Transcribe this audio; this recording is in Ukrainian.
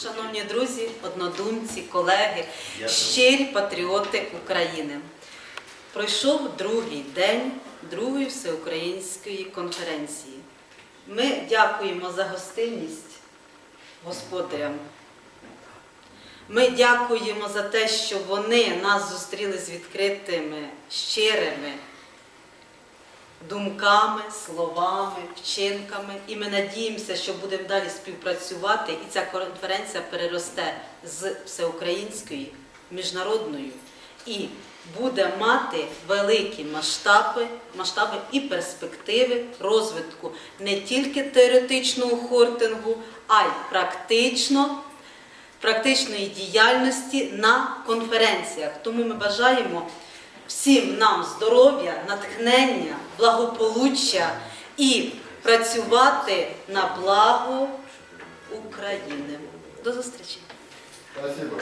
Шановні друзі, однодумці, колеги, щирі патріоти України. Пройшов другий день другої всеукраїнської конференції. Ми дякуємо за гостинність господарям. Ми дякуємо за те, що вони нас зустріли з відкритими, щирими думками, словами, вчинками. І ми надіємося, що будемо далі співпрацювати, і ця конференція переросте з всеукраїнської міжнародною і буде мати великі масштаби, масштаби і перспективи розвитку не тільки теоретичного хортингу, а й практично практичної діяльності на конференціях. Тому ми бажаємо всім нам здоров'я, натхнення, благополуччя і працювати на благо України. До зустрічі! Спасибо.